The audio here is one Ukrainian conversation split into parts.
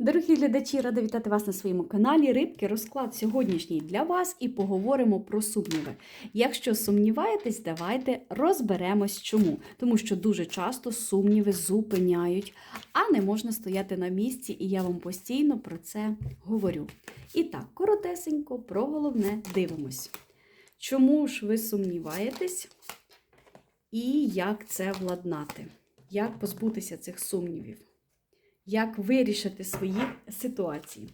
Дорогі глядачі, рада вітати вас на своєму каналі. Рибки розклад сьогоднішній для вас і поговоримо про сумніви. Якщо сумніваєтесь, давайте розберемось чому. Тому що дуже часто сумніви зупиняють, а не можна стояти на місці, і я вам постійно про це говорю. І так, коротесенько, про головне дивимось. Чому ж ви сумніваєтесь і як це владнати? Як позбутися цих сумнівів? Як вирішити свої ситуації.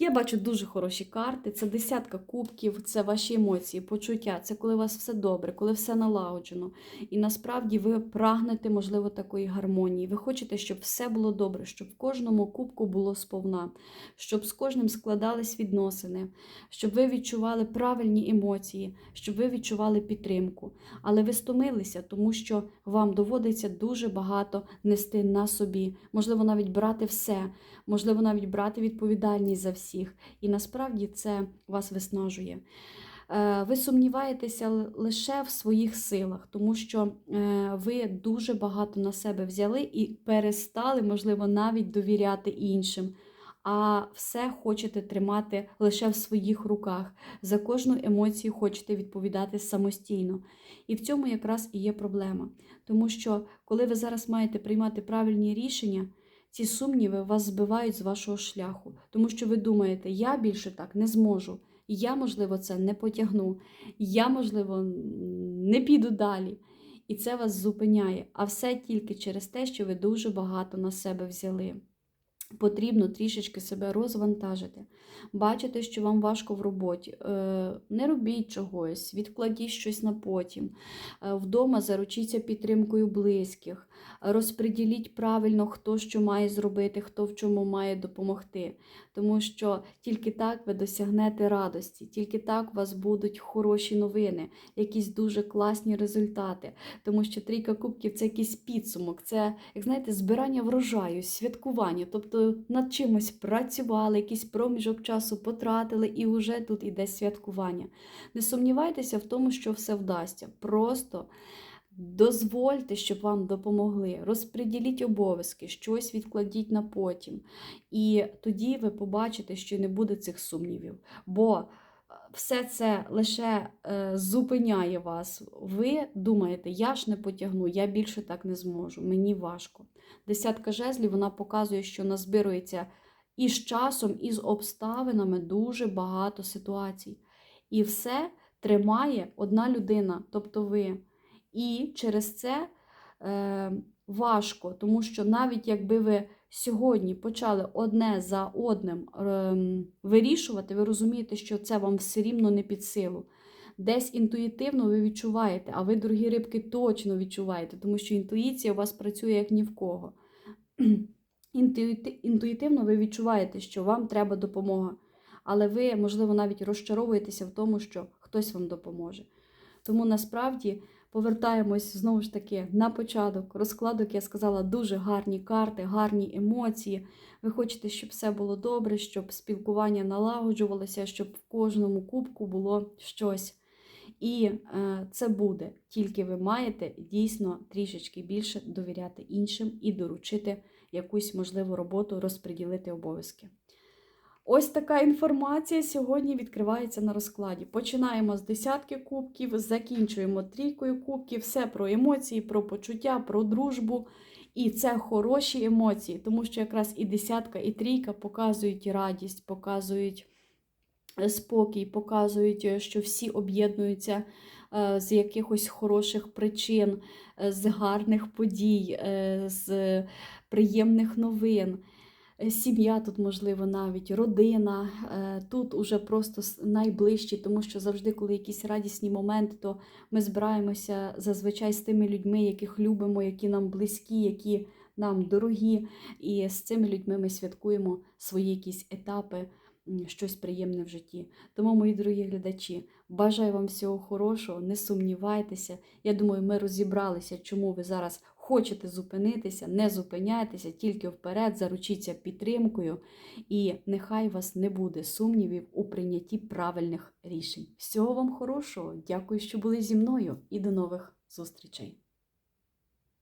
Я бачу дуже хороші карти. Це десятка кубків, це ваші емоції, почуття, це коли у вас все добре, коли все налагоджено. І насправді ви прагнете, можливо, такої гармонії. Ви хочете, щоб все було добре, щоб в кожному кубку було сповна, щоб з кожним складались відносини, щоб ви відчували правильні емоції, щоб ви відчували підтримку. Але ви стомилися, тому що вам доводиться дуже багато нести на собі, можливо, навіть брати все, можливо, навіть брати відповідальність за всіх. І насправді це вас виснажує. Е, Ви сумніваєтеся лише в своїх силах, тому що е, ви дуже багато на себе взяли і перестали, можливо, навіть довіряти іншим. А все хочете тримати лише в своїх руках. За кожну емоцію хочете відповідати самостійно. І в цьому якраз і є проблема. Тому що, коли ви зараз маєте приймати правильні рішення, ці сумніви вас збивають з вашого шляху, тому що ви думаєте, я більше так не зможу, я, можливо, це не потягну, я, можливо, не піду далі. І це вас зупиняє. А все тільки через те, що ви дуже багато на себе взяли. Потрібно трішечки себе розвантажити. Бачите, що вам важко в роботі. Е, не робіть чогось, відкладіть щось на потім. Е, вдома заручіться підтримкою близьких, розподіліть правильно, хто що має зробити, хто в чому має допомогти. Тому що тільки так ви досягнете радості, тільки так у вас будуть хороші новини, якісь дуже класні результати. Тому що трійка кубків це якийсь підсумок, це, як знаєте, збирання врожаю, святкування. тобто над чимось працювали, якийсь проміжок часу потратили, і вже тут іде святкування. Не сумнівайтеся в тому, що все вдасться. Просто дозвольте, щоб вам допомогли. розпреділіть обов'язки, щось відкладіть на потім. І тоді ви побачите, що не буде цих сумнівів. Бо все це лише е, зупиняє вас. Ви думаєте, я ж не потягну, я більше так не зможу, мені важко. Десятка жезлів вона показує, що назбирується і з часом, і з обставинами дуже багато ситуацій. І все тримає одна людина, тобто ви. І через це важко, тому що навіть якби ви сьогодні почали одне за одним ем, вирішувати, ви розумієте, що це вам все рівно не під силу. Десь інтуїтивно ви відчуваєте, а ви, дорогі рибки, точно відчуваєте, тому що інтуїція у вас працює як ні в кого. Інтуїтивно ви відчуваєте, що вам треба допомога. Але ви, можливо, навіть розчаровуєтеся в тому, що хтось вам допоможе. Тому насправді повертаємось знову ж таки на початок. Розкладок, я сказала, дуже гарні карти, гарні емоції. Ви хочете, щоб все було добре, щоб спілкування налагоджувалося, щоб в кожному кубку було щось. І е, це буде, тільки ви маєте дійсно трішечки більше довіряти іншим і доручити якусь можливу роботу, розподілити обов'язки. Ось така інформація сьогодні відкривається на розкладі. Починаємо з десятки кубків, закінчуємо трійкою кубків, все про емоції, про почуття, про дружбу. І це хороші емоції, тому що якраз і десятка, і трійка показують радість, показують е, спокій, показують, е, що всі об'єднуються е, з якихось хороших причин, з гарних подій, з приємних новин. Сім'я тут, можливо, навіть родина. Е, тут уже просто найближчі, тому що завжди, коли якісь радісні моменти, то ми збираємося зазвичай з тими людьми, яких любимо, які нам близькі, які нам дорогі. І з цими людьми ми святкуємо свої якісь етапи. Щось приємне в житті. Тому, мої дорогі глядачі, бажаю вам всього хорошого, не сумнівайтеся. Я думаю, ми розібралися, чому ви зараз Хочете зупинитися, не зупиняйтеся, тільки вперед, заручіться підтримкою, і нехай вас не буде сумнівів у прийнятті правильних рішень. Всього вам хорошого! Дякую, що були зі мною, і до нових зустрічей!